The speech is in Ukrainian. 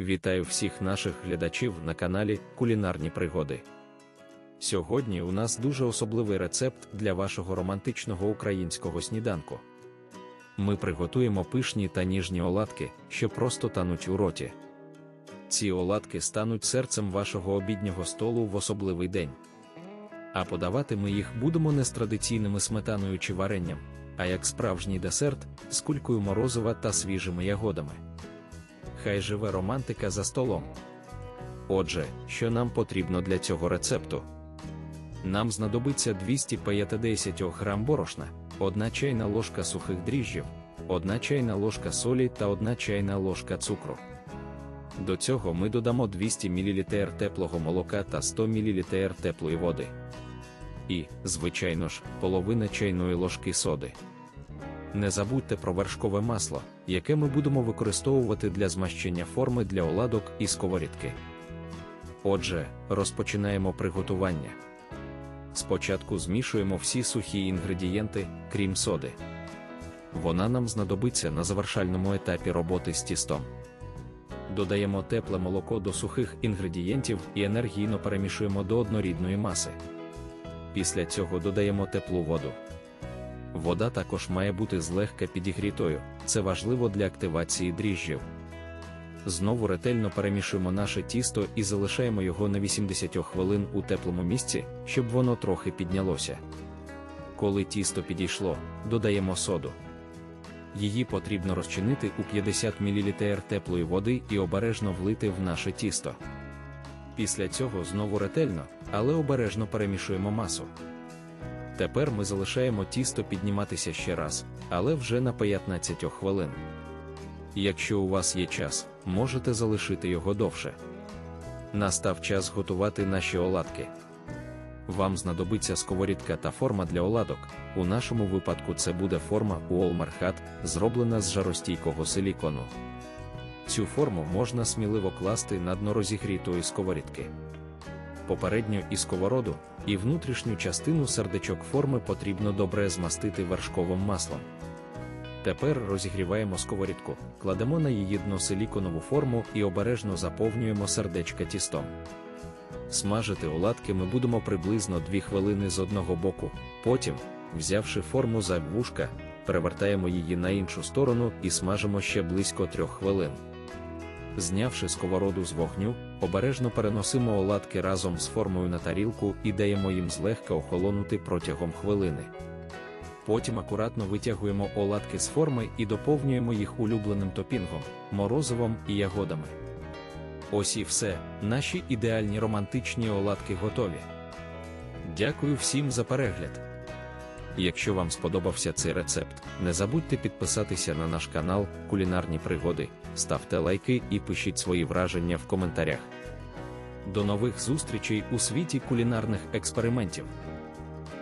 Вітаю всіх наших глядачів на каналі Кулінарні Пригоди. Сьогодні у нас дуже особливий рецепт для вашого романтичного українського сніданку. Ми приготуємо пишні та ніжні оладки, що просто тануть у роті. Ці оладки стануть серцем вашого обіднього столу в особливий день. А подавати ми їх будемо не з традиційними сметаною чи варенням, а як справжній десерт з кулькою морозива та свіжими ягодами. Хай живе романтика за столом. Отже, що нам потрібно для цього рецепту? Нам знадобиться 250 грам борошна, 1 чайна ложка сухих дріжджів, 1 чайна ложка солі та 1 чайна ложка цукру. До цього ми додамо 200 мл теплого молока та 100 мл теплої води. І, звичайно ж, половина чайної ложки соди. Не забудьте про вершкове масло, яке ми будемо використовувати для змащення форми для оладок і сковорідки. Отже, розпочинаємо приготування. Спочатку змішуємо всі сухі інгредієнти, крім соди. Вона нам знадобиться на завершальному етапі роботи з тістом. Додаємо тепле молоко до сухих інгредієнтів і енергійно перемішуємо до однорідної маси. Після цього додаємо теплу воду. Вода також має бути злегка підігрітою, це важливо для активації дріжджів. Знову ретельно перемішуємо наше тісто і залишаємо його на 80 хвилин у теплому місці, щоб воно трохи піднялося. Коли тісто підійшло, додаємо соду. Її потрібно розчинити у 50 мл теплої води і обережно влити в наше тісто. Після цього знову ретельно, але обережно перемішуємо масу. Тепер ми залишаємо тісто підніматися ще раз, але вже на 15 хвилин. Якщо у вас є час, можете залишити його довше. Настав час готувати наші оладки. Вам знадобиться сковорідка та форма для оладок. У нашому випадку це буде форма Уолмархат, зроблена з жаростійкого силікону. Цю форму можна сміливо класти на дно розігрітої сковорідки. Попередньо і сковороду, і внутрішню частину сердечок форми потрібно добре змастити вершковим маслом. Тепер розігріваємо сковорідку, кладемо на її дно силіконову форму і обережно заповнюємо сердечка тістом. Смажити оладки ми будемо приблизно 2 хвилини з одного боку, потім, взявши форму за вушка, перевертаємо її на іншу сторону і смажимо ще близько 3 хвилин. Знявши сковороду з вогню, обережно переносимо оладки разом з формою на тарілку і даємо їм злегка охолонути протягом хвилини. Потім акуратно витягуємо оладки з форми і доповнюємо їх улюбленим топінгом, морозивом і ягодами. Ось і все, наші ідеальні романтичні оладки готові. Дякую всім за перегляд. Якщо вам сподобався цей рецепт, не забудьте підписатися на наш канал Кулінарні Пригоди, ставте лайки і пишіть свої враження в коментарях. До нових зустрічей у світі кулінарних експериментів!